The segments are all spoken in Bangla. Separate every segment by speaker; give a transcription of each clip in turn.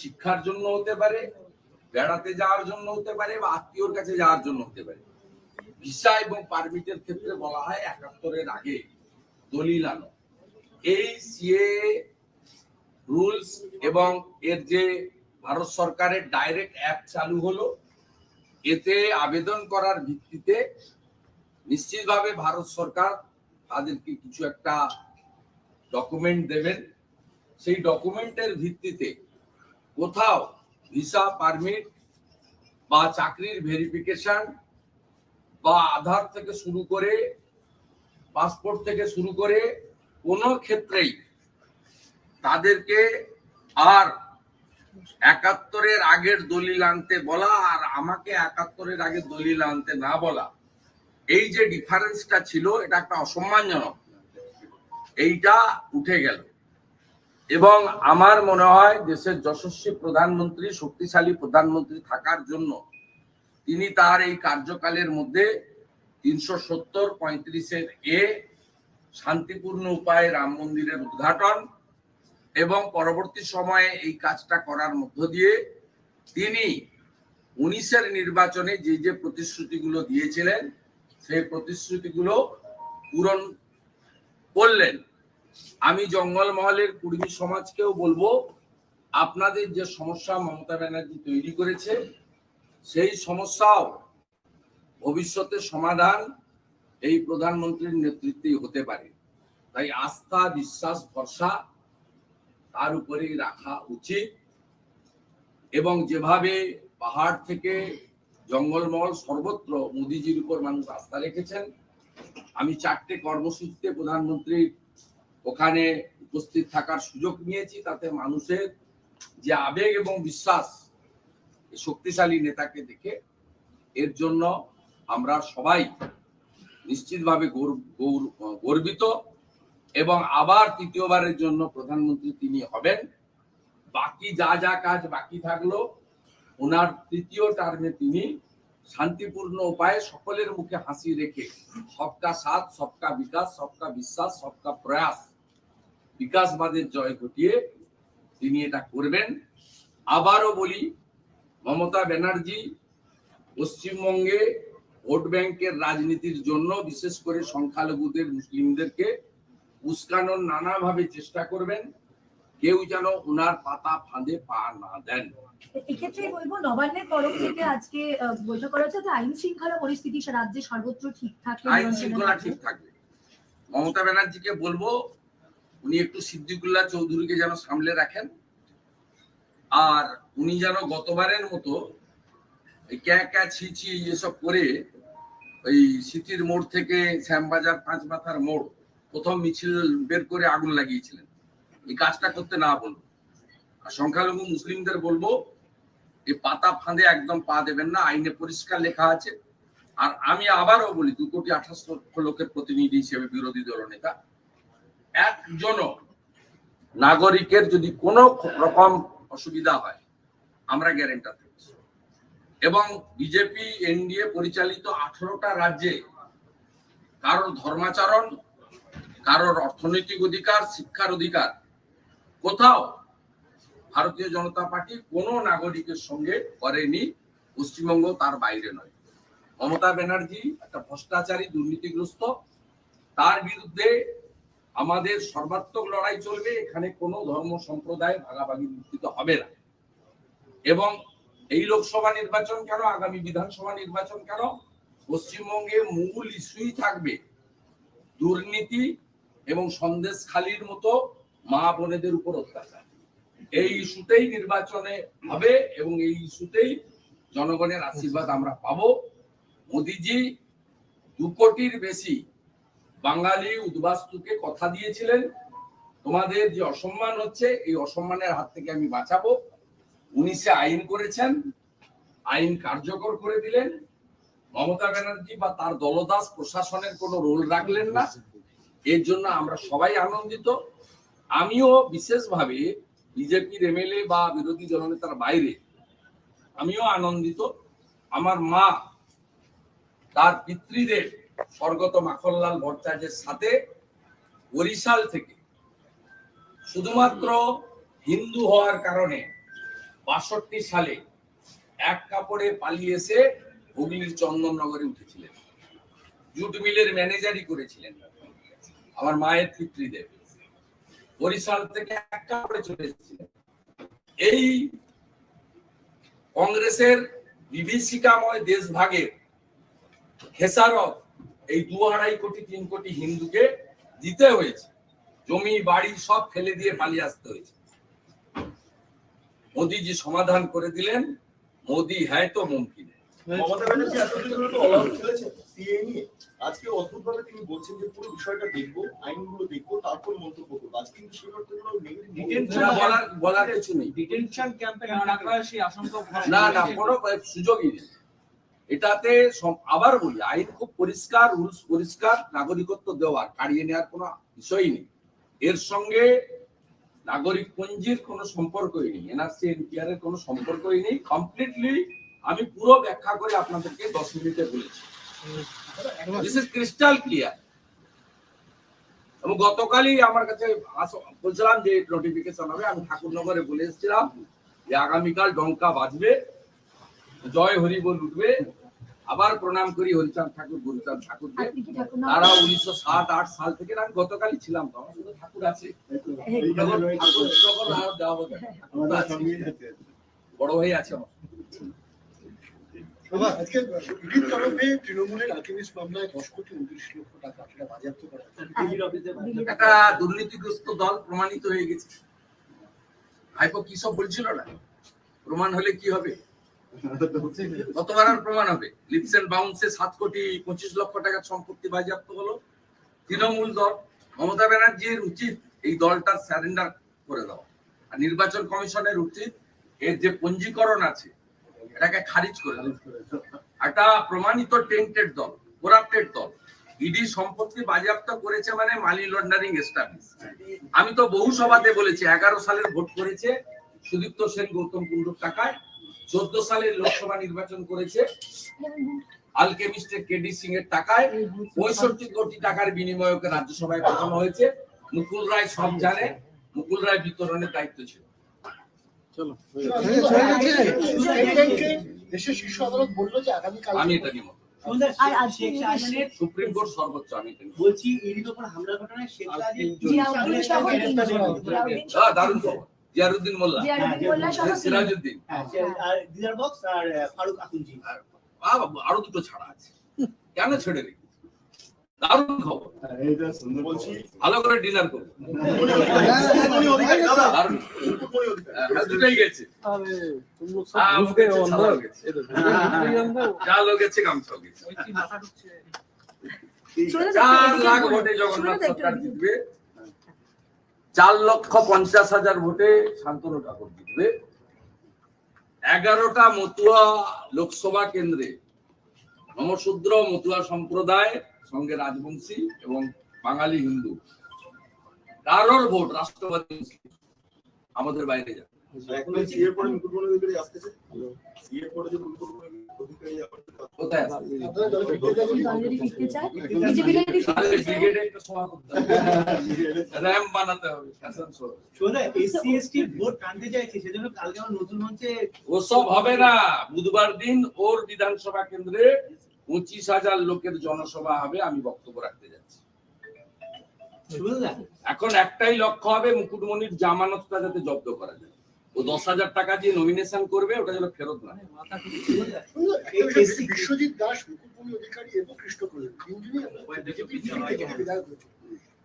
Speaker 1: শিক্ষার জন্য হতে পারে, বেড়াতে যাওয়ার জন্য হতে পারে বা আত্মীয়র কাছে যাওয়ার জন্য হতে পারে। ভিসা এবং পারমিটের ক্ষেত্রে বলা হয় একাত্তরের আগে দলিল আনো। এই সিএ রুলস এবং এর যে ভারত সরকারের ডাইরেক্ট অ্যাপ চালু হলো, এতে আবেদন করার ভিত্তিতে নিশ্চিতভাবে ভারত সরকার তাদেরকে কিছু একটা ডকুমেন্ট দেবেন। সেই ডকুমেন্টের ভিত্তিতে কোথাও ভিসা পারমিট বা চাকরির ভেরিফিকেশন বা আধার থেকে শুরু করে পাসপোর্ট থেকে শুরু করে কোনো ক্ষেত্রেই তাদেরকে আর একাত্তরের আগের দলিল আনতে বলা আর আমাকে একাত্তরের আগের দলিল আনতে না বলা। এই যে ডিফারেন্সটা ছিল, এটা একটা অসম্মানজনক। এইটা উঠে গেল। এবং আমার মনে হয় দেশের যশস্বী প্রধানমন্ত্রী, শক্তিশালী প্রধানমন্ত্রী থাকার জন্য তিনি তার এই কার্যকালের মধ্যে তিনশো সত্তর পঁয়ত্রিশের এ শান্তিপূর্ণ উপায়ে রাম মন্দিরের উদ্ঘাটন এবং পরবর্তী সময়ে এই কাজটা করার মধ্য দিয়ে তিনি উনিশের নির্বাচনে যে যে প্রতিশ্রুতিগুলো দিয়েছিলেন, সেই প্রতিশ্রুতিগুলো পূরণ করলেন। আমি জঙ্গলমহলের কুর্মী সমাজকেও বলব, আপনাদের যে সমস্যা মমতা ব্যানার্জি তৈরি করেছে, সেই সমস্যাও ভবিষ্যতে সমাধান এই প্রধানমন্ত্রীর নেতৃত্বেই হতে পারে। তাই আস্থা, বিশ্বাস, ভরসা তার উপরেই রাখা উচিত। এবং যেভাবে পাহাড় থেকে জঙ্গলমহল সর্বত্র মোদিজির উপর মানুষ আস্থা রেখেছেন, আমি চারটে কর্মসূচিতে প্রধানমন্ত্রীর ওখানে উপস্থিত থাকার সুযোগ নিয়েছি, তাতে মানুষের যে আবেগ এবং বিশ্বাস শক্তিশালী নেতাকে দেখে এর জন্য আমরা সবাই নিশ্চিতভাবে গৌর- গৌর- গর্বিত এবং আবার তৃতীয়বারের জন্য প্রধানমন্ত্রী তিনি হবেন। বাকি যা যা কাজ বাকি থাকল, ওনার তৃতীয় টার্মে তিনি শান্তিপূর্ণ উপায়ে সকলের মুখে হাসি রেখে সবকা সাথ, সবকা বিকাশ, সবকা বিশ্বাস, সবকা প্রয়াস বিকাশবাদের জয় ঘটিয়ে তিনি এটা করবেন। আবারও বলি মমতা ব্যানার্জি পশ্চিমবঙ্গে ভোট ব্যাংকের রাজনীতির জন্য বিশেষ করে সংখ্যালঘুদের মুসলিমদেরকে উস্কানোর নানাভাবে চেষ্টা করবেন। কেউ যেন ওনার পাতা ফাঁদে পা না দেন।
Speaker 2: এক্ষেত্রে বলব নবান্নের তরফ থেকে আজকে বৈঠক করা হচ্ছে। আইন শৃঙ্খলা পরিস্থিতি রাজ্যে সর্বত্র ঠিক থাকে
Speaker 1: আইন শৃঙ্খলা ঠিক থাকবে মমতা ব্যানার্জিকে বলব উনি একটু সিদ্দিকুল্লাহ চৌধুরীকে যেন সামলে রাখেন। আর উনি যেন গতবারের মতো ক্যা ক্যা ছি ছি এসব করে ওই সিটির মোড় থেকে শ্যামবাজার পাঁচ মাথার মোড় প্রথম মিছিল বের করে আগুন লাগিয়েছিলেন। এই কাজটা করতে না বলব। আর সংখ্যালঘু মুসলিমদের বলব, এই পাতা ফাঁদে একদম পা দেবেন না, আইনে পরিষ্কার লেখা আছে। আর আমি আবারও বলি, দু কোটি আঠাশ লক্ষ লোকের প্রতিনিধি হিসেবে বিরোধী দল নেতা একজনও নাগরিকের যদি কোনো রকম অসুবিধা হয়, আমরা গ্যারেন্টার থাকছি এবং বিজেপি এনডিএ পরিচালিত আঠারোটা রাজ্যে কারোর ধর্মাচরণ, কারোর অর্থনৈতিক অধিকার, শিক্ষার অধিকার, কোথাও ভারতীয় জনতা পার্টি কোনো নাগরিকের সঙ্গে করেনি, পশ্চিমবঙ্গ তার বাইরে নয়। মমতা ব্যানার্জি একটা ভ্রষ্টাচারী, দুর্নীতিগ্রস্ত, তার বিরুদ্ধে আমাদের সর্বাত্মক লড়াই চলবে, এখানে কোনো ধর্ম সম্প্রদায় ভাগাভাগি বিস্তৃত হবে না। এবং এই লোকসভা নির্বাচন কেন, আগামী বিধানসভা নির্বাচন কেন, পশ্চিমবঙ্গে মূল ইস্যুই থাকবে দুর্নীতি এবং সন্দেশখালির মতো মা বোনেদের উপর অত্যাচার। এই ইস্যুতেই নির্বাচনে হবে এবং এই ইস্যুতেই জনগণের আশীর্বাদ আমরা পাবো। মোদিজি দু কোটির বেশি বাঙালি উদ্বাস্তুকে কথা দিয়েছিলেন, তোমাদের যে অসম্মান হচ্ছে, এই অসম্মানের হাত থেকে আমি বাঁচাবো। উনিশে আইন করেছেন, আইন কার্যকর করে দিলেন। মমতা ব্যানার্জি বা তার দলদাস প্রশাসনের কোনো রোল রাখলেন না। এর জন্য আমরা সবাই আনন্দিত। আমিও বিশেষভাবে বিজেপির এমএলএ বা বিরোধী দলনেতার বাইরে, আমিও আনন্দিত। আমার মা, তার পিতৃদেব স্বর্গত মাখনলাল ভট্টাচার্যের সাথে বরিশাল থেকে শুধুমাত্র হিন্দু হওয়ার কারণে বাষট্টি সালে এক কাপড়ে পালিয়ে এসে হুগলির চন্দননগরে উঠেছিলেন। জুট মিলের ম্যানেজারই করেছিলেন। আমার মায়ের পিতৃদেব। বরিশাল থেকে এক কাপড়ে চলে এসেছিলেন। এই কংগ্রেসের বিভীষিকাময় দেশভাগের খেসারত এই দু আড়াই কোটি তিন কোটি হিন্দুকে দিতে হয়েছে। জমি বাড়ি সব ফেলে দিয়ে পালিয়ে আসতে হয়েছে। মোদিজি সমাধান করে দিলেন। মোদি হ্যায় তো মুমকিন।
Speaker 3: মমতা ব্যানার্জি এতদিন ধরে তো অলআউট খেলেছেন সিএ নিয়ে। আজকে অদ্ভুতভাবে তিনি বলছেন যে পুরো বিষয়টা দেখব আইনগুলো দেখব তারপর মন্তব্য করব। আজকে কিন্তু সেটা তো কোনো নেগেটিভ
Speaker 1: বলার বলার কিছু নেই।
Speaker 4: ডিটেনশন ক্যাম্পে রাখা সেই আশঙ্কা
Speaker 1: না না কোনো সুযোগই নেই। এটাতে আবার বলি, আইন খুব পরিষ্কার, রুলস পরিষ্কার, নাগরিকত্ব দেওয়ার কাড়িয়ে নেওয়ার কোনো বিষয়ই নেই। এর সঙ্গে নাগরিক পঞ্জির কোনো সম্পর্কই নেই, এনআরসি, এনপিআর এর কোনো সম্পর্কই নেই। কমপ্লিটলি আমি পুরো ব্যাখ্যা করে আপনাদেরকে দশ মিনিটে বলেছি। দিস ইজ ক্রিস্টাল ক্লিয়ার এবং গতকালই আমার কাছে বলছিলাম যে নোটিফিকেশন হবে, আমি ঠাকুরনগরে বলে এসেছিলাম যে আগামীকাল ডঙ্কা বাজবে, জয় হরি বল উঠবে আবার প্রণাম করি হরিচাঁদ ঠাকুর গুরুচাঁদ ঠাকুরকে
Speaker 2: ঠাকুর
Speaker 1: তারা উনিশশো সাত আট সাল থেকে না, আমি গতকালই ছিলাম তো আমার শুধু ঠাকুর আছে। তো আছে। বড় ভাই আছে আমার।
Speaker 5: হয়েছে।
Speaker 1: একটা দুর্নীতিগ্রস্ত দল প্রমাণিত হয়ে গেছে। ভাইপো কি সব বলছিল না? প্রমাণ হলে কি হবে? আর প্রমাণ হবে। বাউন্সে সাত কোটি পঁচিশ লক্ষ টাকার সম্পত্তি বাজেয়াপ্ত হলো। তৃণমূল দল মমতা ব্যানার্জির উচিত এই দলটার স্যারেন্ডার করে দেওয়া। আর নির্বাচন কমিশনের উচিত এর যে পঞ্জীকরণ আছে, এটাকে খারিজ করে একটা প্রমাণিত টেন্টেড দল করাপ্টেড দল। ইডি সম্পত্তি বাজেয়াপ্ত করেছে মানে মানি লন্ডারিং এস্টাবলিশ আমি তো বহু সভাতে বলেছি, এগারো সালের ভোট করেছে সুদীপ্ত সেন গৌতম কুণ্ডুর টাকায়। চোদ্দ সালের লোকসভা নির্বাচন করেছে। আলকেমিস্টের কেডি সিং এর টাকায় পঁয়ষট্টি কোটি টাকার বিনিময়ে রাজ্যসভায় পাঠানো হয়েছে। মুকুল রায় সব জানে। মুকুল রায় বিতরণের দায়িত্ব ছিল। আমি এটা সুপ্রিম কোর্ট সর্বোচ্চ আমি।
Speaker 4: বলছি
Speaker 1: আহ, দারুণ খবর। জিয়ারউদ্দিন মোল্লা। সিরাজউদ্দিন।
Speaker 4: আর
Speaker 1: দুটো ছাড়া আছে। কেন ছেড়ে
Speaker 3: রেখে
Speaker 1: হ্যাঁ, হ্যাঁ, গেছে। চার
Speaker 2: হ্যাঁ,
Speaker 1: লাখ জগন্নাথ সরকার জিতবে। চার লক্ষ পঞ্চাশ হাজার ভোটে শান্তনু ঠাকুর জিতবে। এগারোটা মতুয়া লোকসভা কেন্দ্রে নমশূদ্র মতুয়া সম্প্রদায় সঙ্গে রাজবংশী এবং বাঙালি হিন্দু। কারোর ভোট রাষ্ট্রবাদী আমাদের বাইরে যাবে। করতে হবে। র্যাম্প বানাতে হবে আসানসোল
Speaker 4: শোনো এসসি এসটি ভোট টানতে চাইছে সেজন্য কালকে আমার নতুন মঞ্চে
Speaker 1: ওসব হবে না। বুধবার দিন ওর বিধানসভা কেন্দ্রে পঁচিশ হাজার লোকের জনসভা হবে আমি বক্তব্য রাখতে যাচ্ছি। এখন একটাই লক্ষ্য হবে মুকুটমণির জামানতটা যাতে জব্দ করা যায়। ও দশ হাজার টাকা দিয়ে নমিনেশন করবে ওটা যেন ফেরত না
Speaker 5: বিশ্বজিৎ দাস মুকুটমণি অধিকারী এবং কৃষ্ণ।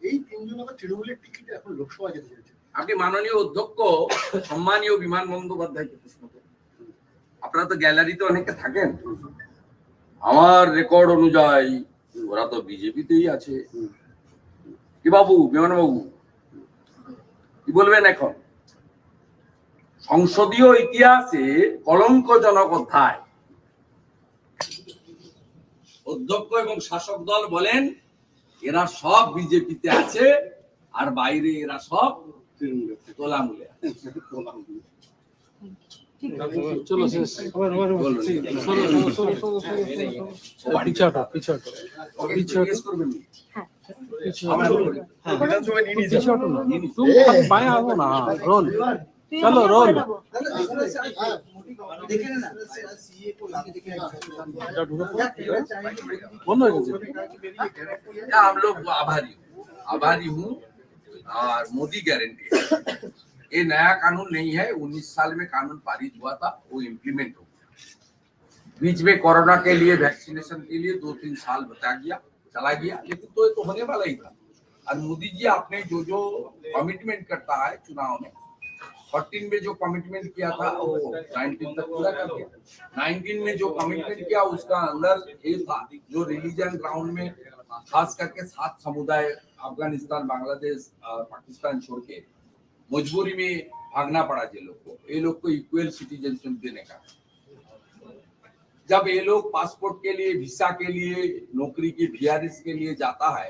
Speaker 5: এই তিনজন আবার তৃণমূলের টিকিটে এখন লোকসভা যেতে চলেছে।
Speaker 1: আপনি মাননীয় অধ্যক্ষ সম্মানীয় বিমান বন্দ্যোপাধ্যায়কে প্রশ্ন করুন? আপনারা তো গ্যালারিতে অনেকে থাকেন। আমার রেকর্ড অনুযায়ী ওরা তো বিজেপিতেই আছে। কি বাবু বিমান বাবু কি বলবেন এখন? সংসদীয় ইতিহাসে কলঙ্কজনক অধ্যায়। অধ্যক্ষ এবং শাসক দল বলেন এরা সব বিজেপিতে আছে আর বাইরে এরা সব তোলামুলে
Speaker 6: চলো
Speaker 4: শেষ না
Speaker 6: चलो
Speaker 1: रोल। हम लोग आभारी आभारी हूँ और मोदी गारंटी ये नया कानून नहीं है 19 साल में कानून पारित हुआ था वो इम्प्लीमेंट हो गया। बीच में कोरोना के लिए वैक्सीनेशन के लिए दो तीन साल बता गया चला गया लेकिन तो ये तो होने वाला ही था। और मोदी जी आपने जो जो कमिटमेंट करता है चुनाव में 14 में जो कमिटमेंट किया था, वो 19 तक पूरा कर दिया। 19 में जो कमिटमेंट किया, उसका अंदर ये था, जो रिलीजन ग्राउंड में खास करके सात समुदाय, अफ़गानिस्तान, बांग्लादेश पाकिस्तान छोड़ के मजबूरी में भागना पड़ा ये लोग को। ये लोग को इक्वल सिटीजनशिप देने का। जब ये लोग पासपोर्ट के लिए वीसा के लिए, नौकरी की वीआरएस के लिए जाता है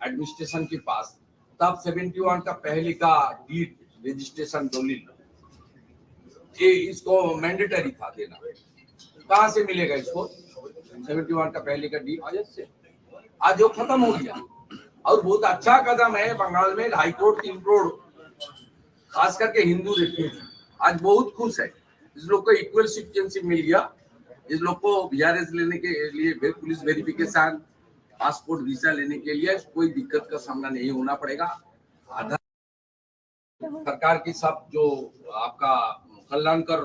Speaker 1: एडमिनिस्ट्रेशन के पास, तब 71 का पहले का डीड रजिस्ट्रेशन दलील ये इसको मैंडेटरी था देना। कहाँ से मिलेगा इसको? 71 का पहले का डीड आज से। आज वो खत्म हो गया। और बहुत अच्छा कदम है बंगाल में ढाई करोड़ तीन करोड़। खास करके हिंदू रेफ्यूजी आज बहुत खुश है। इस लोग को इक्वल सिटीजनशिप मिल गया। इस लोग को बीआरएस लेने के लिए पुलिस वेरिफिकेशन पासपोर्ट वीज़ा लेने के लिए कोई दिक्कत का सामना नहीं होना पड़ेगा। आधार सरकार की सब जो आपका कल्याणकर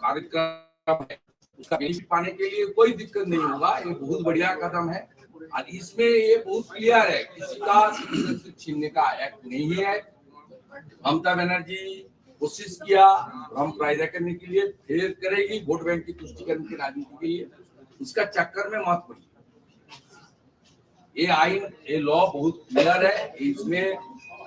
Speaker 1: कार्यक्रम है, उसका बेनिफिट पाने के लिए कोई दिक्कत नहीं होगा। ये बहुत बढ़िया कदम है। और इसमें ये बहुत क्लियर है, किसी का छीनने का एक्ट नहीं है। ममता बनर्जी कोशिश किया, हम फ़ायदा करने के लिए, फिर करेगी वोट बैंक की तुष्टिकरण की राजनीति के लिए। उसका चक्कर में मत पड़ी ये आइन, ये लॉ बहुत क्लियर है। इसमें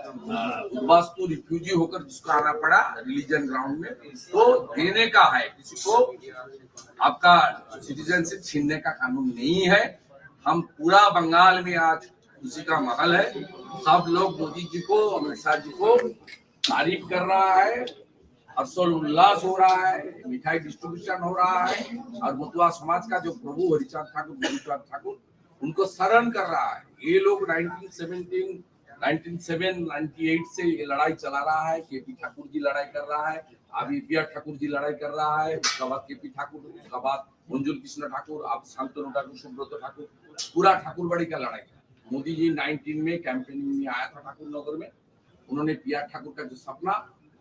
Speaker 1: अ, वास्तु रिफ्यूजी होकर जिसको आना पड़ा रिलीजन ग्राउंड में तो देने का है। किसी को आपका सिटीजनशिप छीनने का कानून नहीं है। हम पूरा बंगाल में आज खुशी का माहौल है। सब लोग मोदी जी को अमित शाह जी को तारीफ़ कर रहा है। हर्षोल उल्लास हो रहा है मिठाई डिस्ट्रीब्यूशन हो रहा है। और मुतुआ समाज का जो प्रभु हरिचंद ठाकुर ठाकुर उनको शरण कर रहा है। ये लोग 1917 1907 98 से ये लड़ाई चला रहा है। केपी ठाकुर जी लड़ाई कर रहा है। अभी बी आर ठाकुर जी लड़ाई कर रहा है। उसका बाद केपी ठाकुर उसका बाद मंजुल कृष्ण ठाकुर अब शांतनु ठाकुर सुब्रत ठाकुर पूरा ठाकुरबाड़ी का लड़ाई। है मोदी जी 19 में कैंपेनिंग में आया था ठाकुर नगर में। उन्होंने पी आर ठाकुर का जो सपना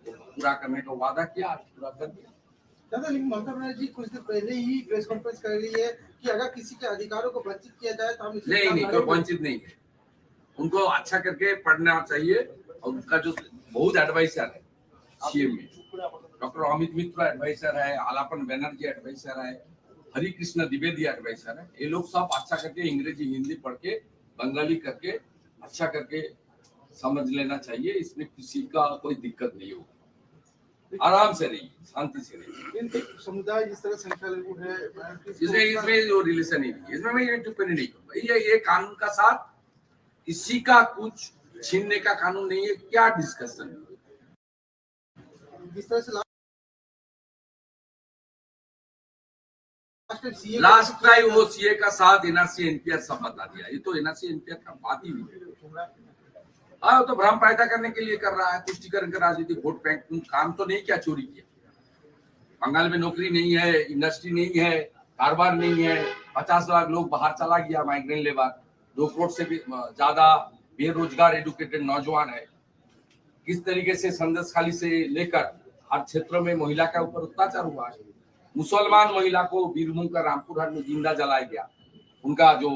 Speaker 1: पूरा करने का वादा किया आज पूरा कर दिया।
Speaker 7: दादा लेकिन ममता बनर्जी कुछ दिन पहले ही प्रेस कॉन्फ्रेंस कर रही है कि अगर किसी के अधिकारों को वंचित किया जाए तो हम
Speaker 1: नहीं नहीं कोई वंचित नहीं है। उनको अच्छा करके पढ़ना चाहिए और उनका जो बहुत एडवाइसर है सीएम में। डॉक्टर अमित मिश्रा एडवाइसर है आलापन बैनर्जी एडवाइसर है हरि कृष्ण द्विवेदी एडवाइसर है। ये लोग सब अच्छा करके अंग्रेज़ी हिंदी पढ़ के बंगाली करके अच्छा करके समझ लेना चाहिए। इसमें किसी का कोई दिक्कत नहीं होगा। आराम से रहिए शांति से रहिए।
Speaker 7: समुदाय जिस तरह संख्यालघु है
Speaker 1: इसमें इसमें जो रिलेशन है इसमें मैं ये टिप्पणी नहीं करूँगा ये ये कानून का साथ किसी का कुछ छीनने का कानून नहीं है क्या डिस्कशन
Speaker 7: जिस तरह से लास्ट टाइम
Speaker 1: वो सीए का साथ एनआरसी एनपीआर सब बता दिया। ये तो एनआरसी एनपीआर का बात ही नहीं है। हाँ तो भ्रम पैदा करने के लिए कर रहा है तुष्टिकरण का राजनीतिक वोट बैंक काम तो नहीं क्या चोरी किया। बंगाल में नौकरी नहीं है इंडस्ट्री नहीं है कारोबार नहीं है पचास लाख लोग बाहर चला गया माइग्रेंट लेबर दो करोड़ से भी ज़्यादा बेरोजगार एडुकेटेड नौजवान है। किस तरीके से संदेश खाली से लेकर हर क्षेत्र में महिला का ऊपर अत्याचार हुआ है? मुसलमान महिला को बीरभूम का रामपुर हाट में ज़िंदा जलाया गया। उनका जो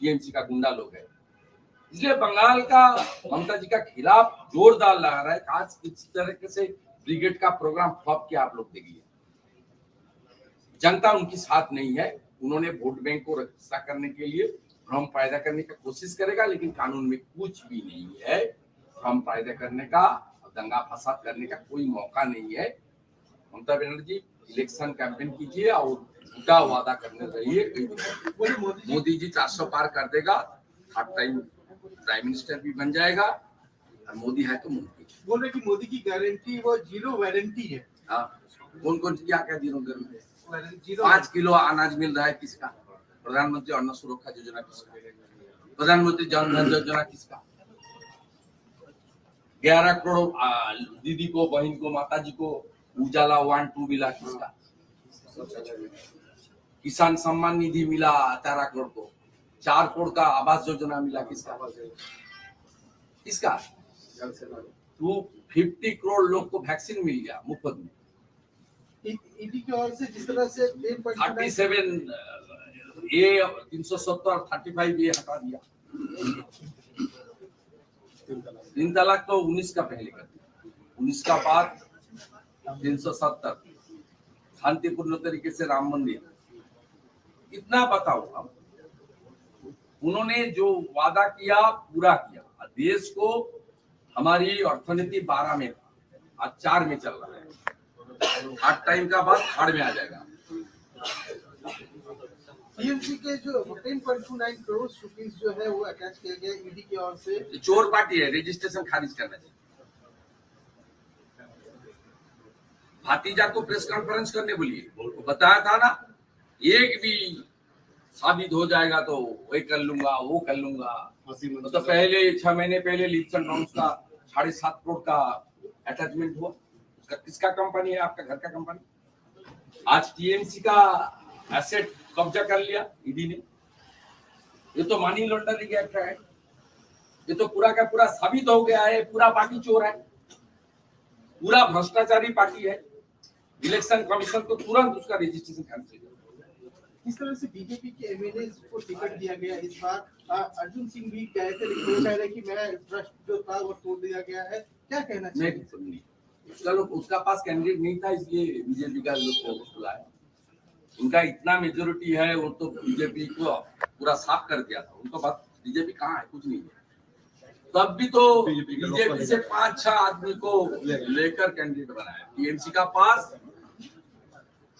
Speaker 1: टीएमसी का गुंडा लोग है। इसलिए बंगाल का ममता जी का खिलाफ जोरदार लगा रहा है आज इस तरीके से ब्रिगेड का प्रोग्राम फ्लॉप किया आप लोग देखिए। जनता उनकी साथ नहीं है। उन्होंने वोट बैंक को रक्षा करने के लिए भ्रम पैदा करने की कोशिश करेगा लेकिन कानून में कुछ भी नहीं है। भ्रम पैदा करने का दंगा फसाद करने का कोई मौका नहीं है। ममता बनर्जी इलेक्शन कैंपेन कीजिए और झूठा वादा करने रहिए
Speaker 7: मोदी जी
Speaker 1: चार 400 पार कर देगा थर्ड टाइम प्राइम मिनिस्टर भी बन जाएगा और मोदी है तो मोदी।
Speaker 7: बोल रहे कि मोदी की गारंटी वो ज़ीरो वारंटी है।
Speaker 1: हाँ कौन कौन क्या क्या गर्म है पाँच किलो अनाज मिल रहा है किसका? प्रधानमंत्री अन्न सुरक्षा योजना किसका प्रधानमंत्री जन धन योजना किसका ग्यारह करोड़ दीदी को बहन को माता जी को उजाला वन टू मिला किसका किसान सम्मान निधि मिला तेरह करोड़ को चार करोड़ का आवास योजना मिला किसका किसका टू फिफ्टी करोड़ लोग को वैक्सीन मिल गया मुफ़्त में
Speaker 7: ईडी की ओर से जिस तरह से
Speaker 1: थर्टी सेवन ये तीन सौ सत्तर थर्टी फाइव ये हटा दिया। तीन तलाक तो उन्नीस का पहले कर दिया। उन्नीस का बाद तीन सौ सत्तर। शांतिपूर्ण तरीके से राम मंदिर। कितना बताओ अब उन्होंने जो वादा किया, पूरा किया। देश को हमारी अर्थनीति बारह में था आज चार में चल रहा है। आठ टाइम का बाद हाड़ में आ जाएगा।
Speaker 7: टीएमसी के जो 10.29 करोड़ रुपीस जो है वो अटैच किया गया ईडी की ओर से।
Speaker 1: चोर पार्टी है रजिस्ट्रेशन खारिज करना चाहिए। भातीजा को प्रेस कॉन्फ्रेंस करने बोलिए। बताया था ना एक भी साबित हो जाएगा तो वही कर लूँगा वो कर लूँगा। वो तो पहले छह महीने पहले लिप्स एंड का साढ़े सात करोड़ का अटैचमेंट हुआ। उसका किसका कंपनी है? आपका घर का कंपनी आज टीएमसी का एसेट कब्जा कर लिया ईडी ने। ये तो मनी लॉन्ड्रिंग एक्ट है। ये तो पूरा का पूरा साबित हो गया है पूरा पार्टी चोर है। पूरा भ्रष्टाचारी पार्टी है। इलेक्शन कमीशन को तुरंत उसका रजिस्ट्रेशन करना चाहिए
Speaker 7: इस तरह से बीजेपी के एमएलए को टिकट दिया गया इस बार? अर्जुन सिंह भी कहे थे लेकिन कह रहे कि मेरा ट्रस्ट जो था वो तोड़ दिया गया है। क्या कहना चाहिए
Speaker 1: उसका उसका पास कैंडिडेट नहीं था इसलिए बीजेपी का लोग बुलाया उनका इतना मेजोरिटी है वो तो बीजेपी को पूरा साफ़ कर दिया था। उनको बात बीजेपी कहाँ है? कुछ नहीं है। तब भी तो बीजेपी से पाँच छह आदमी को लेकर कैंडिडेट बनाया। टीएमसी का पास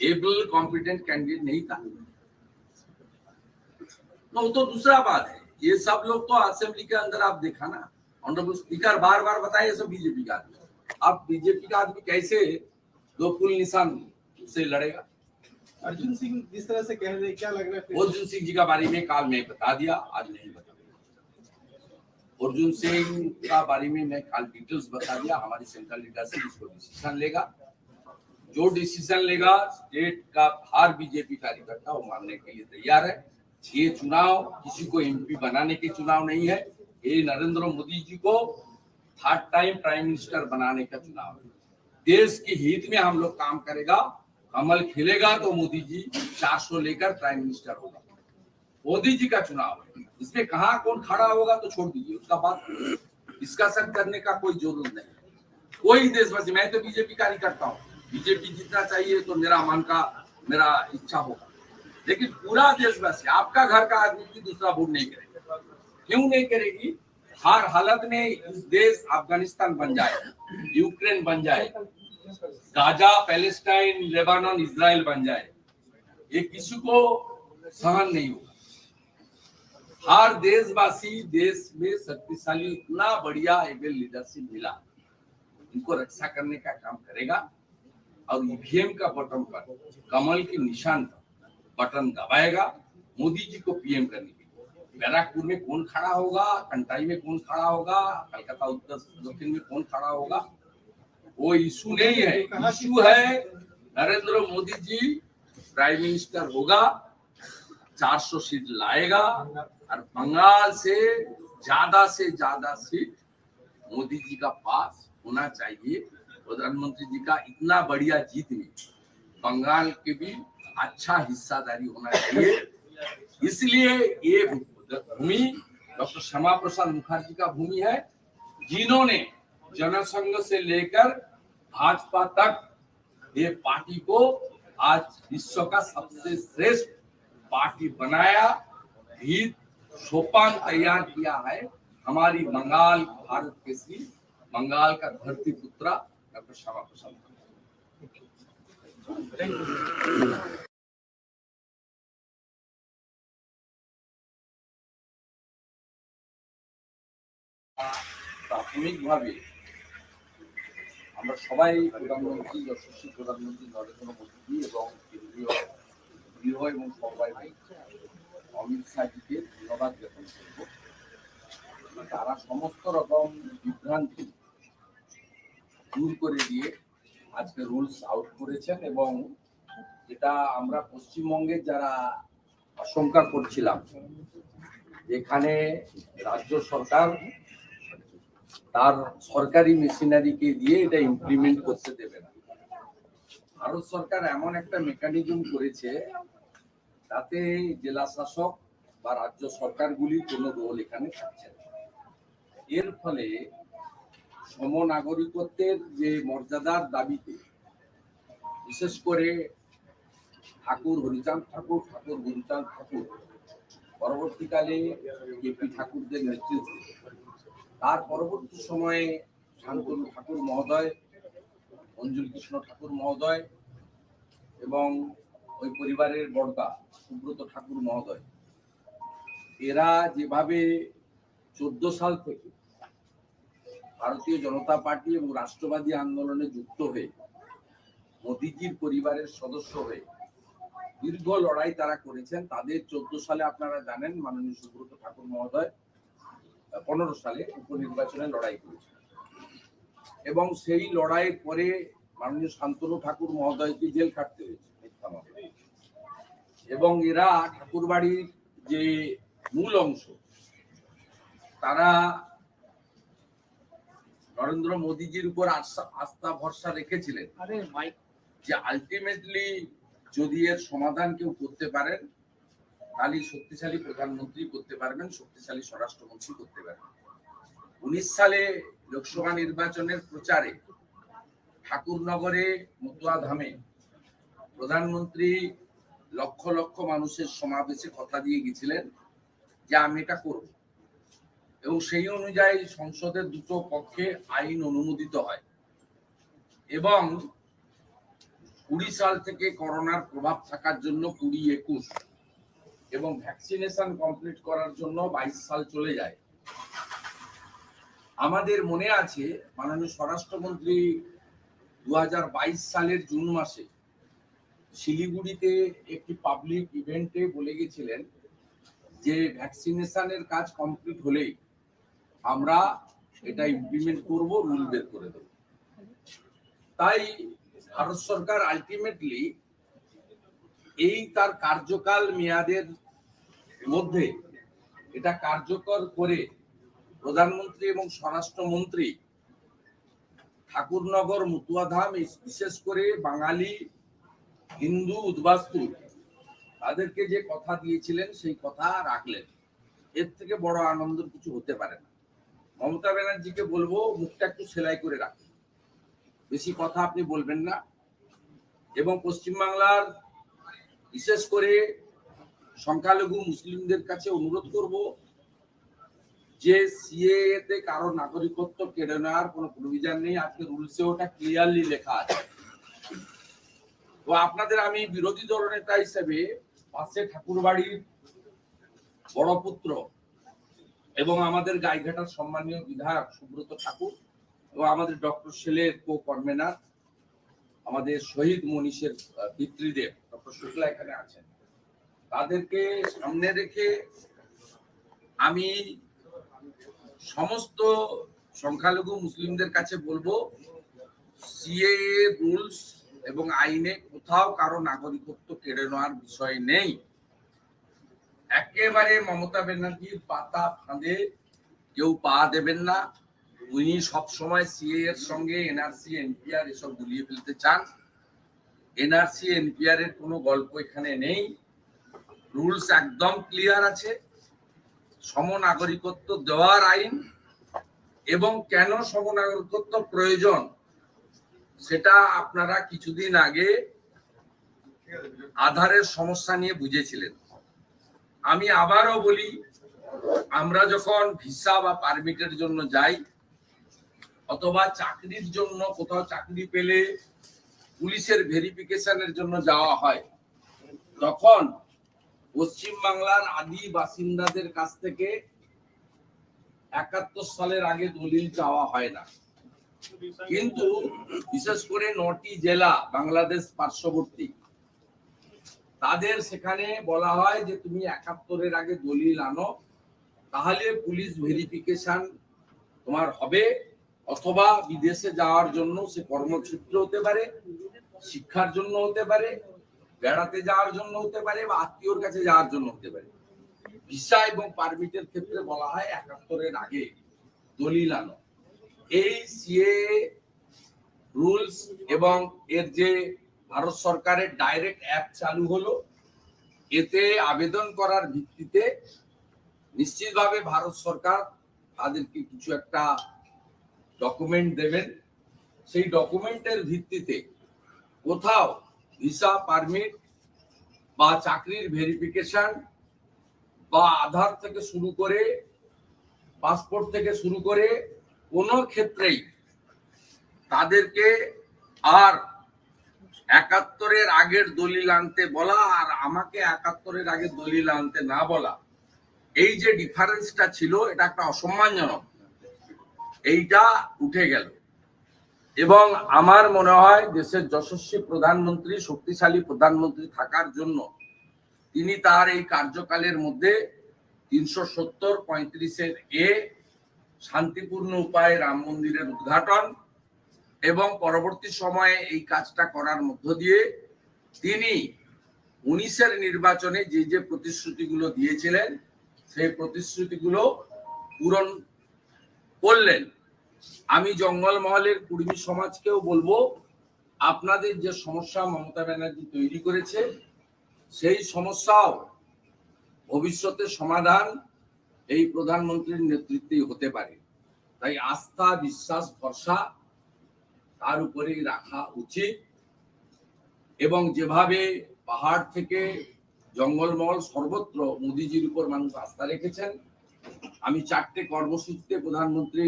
Speaker 1: एबल कॉम्पिटेंट कैंडिडेट नहीं था। तो वो तो दूसरा बात है। ये सब लोग तो असेंबली के अंदर आप देखा ना ऑनरेबल स्पीकर बार बार बताए ये सब बीजेपी का आदमी। अब बीजेपी का आदमी कैसे दो फुल निशान से लड़ेगा?
Speaker 7: अर्जुन सिंह जिस तरह से कह रहे क्या लग रहा है
Speaker 1: अर्जुन सिंह जी का बारे में काल में बता दिया, आज नहीं बता अर्जुन सिंह का बारे में मैं काल डिटेल्स बता दिया, हमारी सेंट्रल लीडरशिप इसको डिसीज़न लेगा। जो डिसीज़न लेगा स्टेट का हर बीजेपी कार्यकर्ता, वो मानने के लिए तैयार है। ये चुनाव, किसी को एमपी बनाने के चुनाव नहीं है। ये नरेंद्र मोदी जी को थर्ड टाइम प्राइम मिनिस्टर बनाने का चुनाव है। देश के हित में हम लोग काम करेगा। कमल खिलेगा तो मोदी जी 400 लेकर प्राइम मिनिस्टर होगा। मोदी जी का चुनाव है। इसमें कहा कौन खड़ा होगा तो छोड़ दीजिए, उसका बात डिस्कशन करने का कोई ज़रूरत नहीं कोई देशवासी, मैं तो बीजेपी कार्यकर्ता हूँ। बीजेपी जीतना चाहिए तो मेरा मन का, मेरा इच्छा होगा। लेकिन पूरा देशवासी, आपका घर का आदमी भी दूसरा वोट नहीं करेगा। क्यों नहीं करेगी? हर हालत में इस देश अफ़गानिस्तान बन जाए, यूक्रेन बन जाए गाजा, पैलेस्टाइन, लेबानन इसराइल बन जाए। ये किसी को सहन नहीं होगा। हर देशवासी देश में शक्तिशाली, इतना बढ़िया एबल लीडरशिप मिला, इनको रक्षा करने का काम करेगा। और ईवीएम का बटन पर, कमल के निशान पर बटन दबाएगा। मोदी जी को पीएम करने के लिए। बैराकपुर में कौन खड़ा होगा? कंटाई में कौन खड़ा होगा? कलकत्ता उत्तर, दक्षिण में कौन खड़ा होगा? वो इशू नहीं है। इशू है, नरेंद्र मोदी जी प्राइम मिनिस्टर होगा 400 सीट लाएगा, और बंगाल से ज़्यादा से ज़्यादा सीट मोदी जी का पास होना चाहिए। प्रधानमंत्री जी का इतना बढ़िया जीत में बंगाल के भी अच्छा हिस्सादारी होना चाहिए। इसलिए ये भूमि, डॉक्टर श्यामा प्रसाद मुखर्जी का भूमि है, जिन्होंने जनसंघ से लेकर भाजपा तक ये पार्टी को आज विश्व का सबसे श्रेष्ठ पार्टी बनाया हित सोपान तैयार किया है हमारी बंगाल भारत के श्री बंगाल का धरती पुत्रा डॉक्टर श्यामा प्रसाद मुखर्जी প্রাথমিকভাবে আমরা সবাই প্রধানমন্ত্রী যশস্বী প্রধানমন্ত্রী, নরেন্দ্র মোদী এবং কেন্দ্রীয় গৃহ এবং সবাই অমিত শাহজিকে ধন্যবাদ জ্ঞাপন করব। তারা সমস্ত রকম বিভ্রান্তি দূর করে দিয়ে আজকে রুলস আউট করেছেন এবং এটা আমরা পশ্চিমবঙ্গের যারা আশঙ্কা করছিলাম এখানে রাজ্য সরকার তার সরকারি মেশিনারিকে দিয়ে এটা ইমপ্লিমেন্ট করতে দেবে না। ভারত সরকার এমন একটা মেকানিজম করেছে তাতে জেলা শাসক বা রাজ্য সরকারগুলির কোনো রোল এখানে থাকছে না। এর ফলে সমনাগরিকত্বের যে মর্যাদার দাবিতে, বিশেষ করে ঠাকুর হরিচাঁদ ঠাকুর ঠাকুর গুরুচাঁদ ঠাকুর, পরবর্তীকালে কেপি ঠাকুরদের নেতৃত্বে তার পরবর্তী সময়ে শান্তনু ঠাকুর মহোদয় অঞ্জুল কৃষ্ণ ঠাকুর মহোদয় এবং ওই পরিবারের বড়দা সুব্রত ঠাকুর মহোদয়। এরা যেভাবে চোদ্দ সাল থেকে ভারতীয় জনতা পার্টি এবং রাষ্ট্রবাদী আন্দোলনে যুক্ত হয়ে মোদিজির পরিবারের সদস্য হয়ে দীর্ঘ লড়াই তারা করেছেন, তাদের চোদ্দ সালে আপনারা জানেন মাননীয় সুব্রত ঠাকুর মহোদয় পনেরো সালে উপনির্বাচনে লড়াই করেছেন এবং সেই লড়াইয়ের পরে মাননীয় শান্তনু ঠাকুর মহোদয়কে জেল খাটতে হয়েছে এবং এরা ঠাকুরবাড়ির যে মূল অংশ তারা নরেন্দ্র মোদীজির উপর আস্থা আস্থা ভরসা রেখেছিলেন যে আলটিমেটলি যদি এর সমাধান কেউ করতে পারেন তাহলে শক্তিশালী প্রধানমন্ত্রী করতে পারবেন, শক্তিশালী স্বরাষ্ট্রমন্ত্রী করতে পারবেন। উনিশ সালে লোকসভা নির্বাচনের প্রচারে ঠাকুরনগরে মতুয়া ধামে প্রধানমন্ত্রী লক্ষ লক্ষ মানুষের সমাবেশে কথা দিয়ে গেছিলেন যে আমি এটা করব। এবং সেই অনুযায়ী সংসদের দুটো পক্ষে আইন অনুমোদিত হয়। এবং কুড়ি সাল থেকে করোনার প্রভাব থাকার জন্য কুড়ি একুশ এবং ভ্যাকসিনেশন কমপ্লিট করার জন্য বাইশ সাল চলে যায়। আমাদের মনে আছে মাননীয় স্বরাষ্ট্রমন্ত্রী দুই হাজার বাইশ সালের জুন মাসে শিলিগুড়িতে একটি পাবলিক ইভেন্টে বলে গেছিলেন যে ভ্যাকসিনেশনের কাজ কমপ্লিট হলেই আমরা এটা ইমপ্লিমেন্ট করব রুল বের করে দেব। তাই ভারত সরকার আলটিমেটলি এই তার কার্যকাল মেয়াদের মধ্যে এটা কার্যকর করে প্রধানমন্ত্রী এবং স্বরাষ্ট্রমন্ত্রী ঠাকুরনগর মুতুয়াধাম বিশেষ করে বাঙালি হিন্দু উদ্বাস্তু তাদেরকে যে কথা দিয়েছিলেন সেই কথা রাখলেন। এর থেকে বড় আনন্দের কিছু হতে পারে না। মমতা ব্যানার্জিকে বলব, মুখটা একটু সেলাই করে রাখুন। বেশি কথা আপনি বলবেন না। এবং পশ্চিমবাংলার বিশেষ করে সংখ্যালঘু মুসলিমদের কাছে অনুরোধ করব যে সিএএ তে কারও নাগরিকত্ব কেড়ে নেওয়ার কোনো প্রভিজন নেই। আজকে রুলসে ওটা ক্লিয়ারলি লেখা আছে। তো আপনাদের আমি বিরোধী দলনেতা হিসেবে পাশে ঠাকুরবাড়ির বড় পুত্র এবং আমাদের গাইঘাটার সম্মানীয় বিধায়ক সুব্রত ঠাকুর এবং আমাদের ডক্টর সেলের কো কনভেনার আমাদের শহীদ মনীষের পিতৃদেব, ডক্টর শুক্লা এখানে আছেন। তাদেরকে সামনে রেখে আমি সমস্ত সংখ্যালঘু মুসলিমদের কাছে বলব, সিএএ রুলস এবং আইনে কোথাও কারও নাগরিকত্ব কেড়ে নেওয়ার বিষয় নেই। একেবারে মমতা ব্যানার্জির পাতা ফাঁদে কেউ পা দেবেন না। উনি সবসময় সিএ এর সঙ্গে এনআরসি, এনপিআর এসব গুলিয়ে ফেলতে চান। এনআরসি, এনপিআর এর কোনো গল্প এখানে নেই। রুলস একদম ক্লিয়ার আছে। সমনাগরিকত্ব দেওয়ার আইন এবং কেন সমনাগরিকত্ব প্রয়োজন সেটা আপনারা কিছুদিন আগে আধারের সমস্যা নিয়ে বুঝেছিলেন। আমি আবারও বলি, আমরা যখন ভিসা বা পারমিটের জন্য যাই, অথবা চাকরির জন্য কোথাও চাকরি পেলে পুলিশের ভেরিফিকেশনের জন্য যাওয়া হয়, তখন পশ্চিম বাংলার আদি বাসিন্দাদের কাছ থেকে একাত্তর সালের আগে দলিল চাওয়া হয় না। কিন্তু বিশেষ করে নটি জেলা বাংলাদেশ পার্শ্ববর্তী, তাদের সেখানে বলা হয় যে তুমি একাত্তরের আগে দলিল আনো, তাহলে পুলিশ ভেরিফিকেশন তোমার হবে, অথবা বিদেশে যাওয়ার জন্য সে কর্মক্ষেত্র হতে পারে, শিক্ষার জন্য হতে পারে বেড়াতে যাওয়ার জন্য হতে পারে বা আত্মীয়র কাছে যাওয়ার জন্য হতে পারে। ভিসা এবং পারমিটের ক্ষেত্রে বলা হয় একাত্তরের আগে দলিল আনো। এই সিএ রুলস এবং এর যে ভারত সরকারের ডাইরেক্ট অ্যাপ চালু হলো, এতে আবেদন করার ভিত্তিতে নিশ্চিতভাবে ভারত সরকার তাদেরকে কিছু একটা ডকুমেন্ট দেবেন। সেই ডকুমেন্টের ভিত্তিতে কোথাও ভিসা পারমিট বা চাকরির ভেরিফিকেশন বা আধার থেকে শুরু করে পাসপোর্ট থেকে শুরু করে কোনো ক্ষেত্রেই তাদেরকে আর একাত্তরের আগের দলিল আনতে বলা আর আমাকে একাত্তরের আগের দলিল আনতে না বলা। এই যে ডিফারেন্সটা ছিল, এটা একটা অসম্মানজনক। এইটা উঠে গেল। এবং আমার মনে হয় দেশের যশস্বী প্রধানমন্ত্রী, শক্তিশালী প্রধানমন্ত্রী থাকার জন্য তিনি তার এই কার্যকালের মধ্যে তিনশো সত্তর পঁয়ত্রিশের এ শান্তিপূর্ণ উপায়ে রাম মন্দিরের উদ্ঘাটন এবং পরবর্তী সময়ে এই কাজটা করার মধ্য দিয়ে তিনি উনিশের নির্বাচনে যে যে প্রতিশ্রুতিগুলো দিয়েছিলেন, সেই প্রতিশ্রুতিগুলো পূরণ করলেন। আমি জঙ্গলমহলের কুর্মী সমাজকেও বলব, আপনাদের যে সমস্যা মমতা ব্যানার্জি তৈরি করেছে, সেই সমস্যাও ভবিষ্যতে সমাধান এই প্রধানমন্ত্রীর নেতৃত্বেই হতে পারে। তাই আস্থা, বিশ্বাস, ভরসা তার উপরেই রাখা উচিত এবং যেভাবে পাহাড় থেকে জঙ্গলমহল সর্বত্র মোদিজির উপর মানুষ আস্থা রেখেছেন, আমি চারটে কর্মসূচিতে প্রধানমন্ত্রী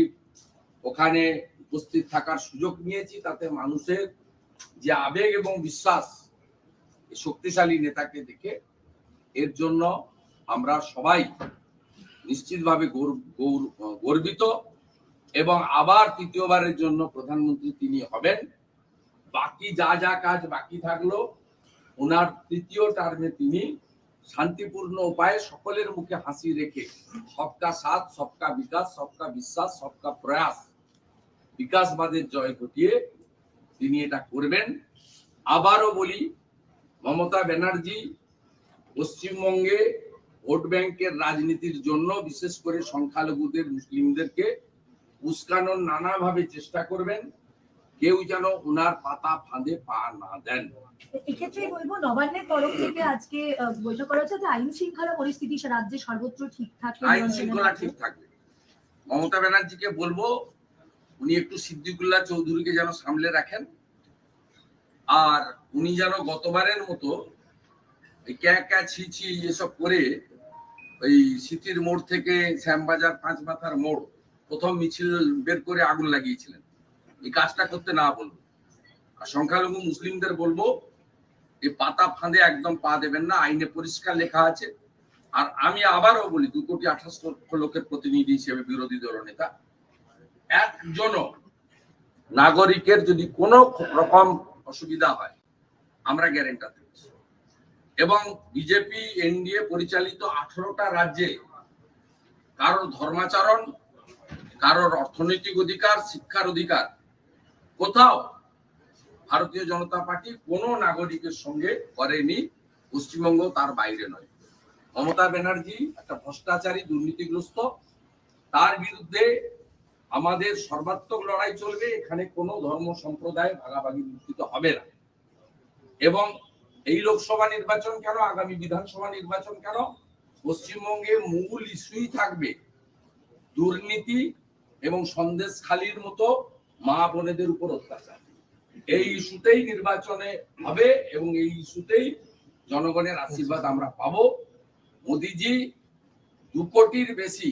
Speaker 1: ওখানে উপস্থিত থাকার সুযোগ নিয়েছি, তাতে মানুষের যে আবেগ এবং বিশ্বাস শক্তিশালী নেতাকে দেখে এর জন্য আমরা সবাই নিশ্চিতভাবে গৌর- গৌর- গর্বিত এবং আবার তৃতীয়বারের জন্য প্রধানমন্ত্রী তিনি হবেন। বাকি যা যা কাজ বাকি থাকল, ওনার তৃতীয় টার্মে তিনি শান্তিপূর্ণ উপায়ে সকলের মুখে হাসি রেখে সবকা সাথ, সবকা বিকাশ, সবকা বিশ্বাস, সবকা প্রয়াস বিকাশবাদের জয় ঘটিয়ে তিনি এটা করবেন। আবারও বলি মমতা ব্যানার্জি পশ্চিমবঙ্গে ভোট ব্যাংকের রাজনীতির জন্য বিশেষ করে সংখ্যালঘুদের মুসলিমদেরকে উস্কানোর নানাভাবে চেষ্টা করবেন। কেউ যেন ওনার পাতা ফাঁদে পা না দেন।
Speaker 2: এক্ষেত্রে বলব নবান্নের তরফ থেকে আজকে বৈঠক করা হচ্ছে আইন শৃঙ্খলা পরিস্থিতি রাজ্যে সর্বত্র ঠিকঠাক
Speaker 1: আইন শৃঙ্খলা ঠিক থাকবে মমতা ব্যানার্জিকে বলব উনি একটু সিদ্দিকুল্লাহ চৌধুরীকে যেন সামলে রাখেন। আর উনি যেন গতবারের মতো ক্যা ক্যা ছি ছি এসব করে ওই সিটির মোড় থেকে শ্যামবাজার পাঁচ মাথার মোড় প্রথম মিছিল বের করে আগুন লাগিয়েছিলেন। এই কাজটা করতে না বলব। আর সংখ্যালঘু মুসলিমদের বলব, এই পাতা ফাঁদে একদম পা দেবেন না, আইনে পরিষ্কার লেখা আছে। আর আমি আবারও বলি, দু কোটি আঠাশ লক্ষ লোকের প্রতিনিধি হিসেবে বিরোধী দল নেতা একজনও নাগরিকের যদি কোনো রকম অসুবিধা হয়, আমরা গ্যারেন্টার দিচ্ছি। এবং বিজেপি এনডিএ পরিচালিত আঠারোটা রাজ্যে কারোর ধর্মাচরণ, কারোর অর্থনৈতিক অধিকার, শিক্ষার অধিকার, কোথাও ভারতীয় জনতা পার্টি কোনো নাগরিকের সঙ্গে করেনি, পশ্চিমবঙ্গ তার বাইরে নয়। মমতা ব্যানার্জি একটা ভ্রষ্টাচারী, দুর্নীতিগ্রস্ত, তার বিরুদ্ধে আমাদের সর্বাত্মক লড়াই চলবে, এখানে কোনো ধর্ম সম্প্রদায় ভাগাভাগি বিস্তৃত হবে না। এবং এই লোকসভা নির্বাচন কেন, আগামী বিধানসভা নির্বাচন কেন, পশ্চিমবঙ্গে মূল ইস্যুই থাকবে দুর্নীতি এবং সন্দেশখালির মতো মা বোনেদের উপর অত্যাচার। এই ইস্যুতেই নির্বাচনে হবে এবং এই ইস্যুতেই জনগণের আশীর্বাদ আমরা পাবো। মোদিজি, দু কোটির বেশি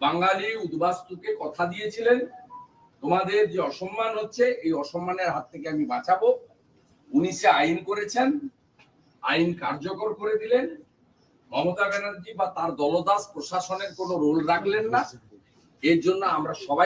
Speaker 1: বাঙালি উদ্বাস্তুকে কথা দিয়েছিলেন, তোমাদের যে অসম্মান হচ্ছে, এই অসম্মানের হাত থেকে আমি বাঁচাবো। উনি সে আইন করেছেন, আইন কার্যকর করে দিলেন। মমতা ব্যানার্জি বা তার দলদাস প্রশাসনের কোনো রোল রাখলেন না। এর জন্য আমরা সবাই